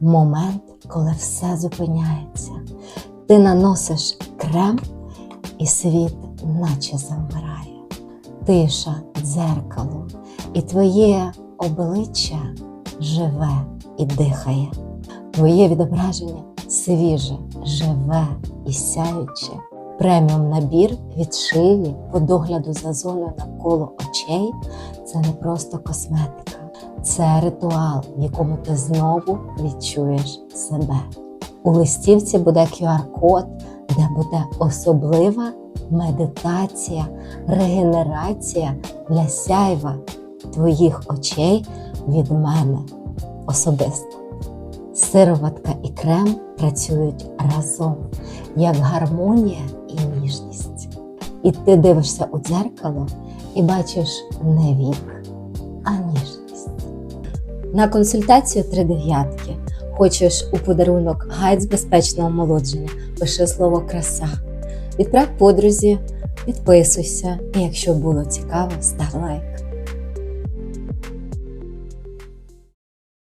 момент, коли все зупиняється. Ти наносиш крем, і світ наче завмирає. Тиша, дзеркало, і твоє обличчя живе і дихає. Твоє відображення свіже, живе і сяюче. Преміум набір від шиї по догляду за зоною навколо очей це не просто косметика, це ритуал, в якому ти знову відчуєш себе. У листівці буде QR-код, де буде особлива медитація, регенерація для сяйва твоїх очей від мене особисто. Сироватка і крем працюють разом як гармонія і ніжність. І ти дивишся у дзеркало і бачиш не вік, а ніжність. На консультацію три дев'ятки. Хочеш у подарунок гайд з безпечного омолодження, пиши слово краса. Відправ подрузі, підписуйся, і якщо було цікаво, став лайк.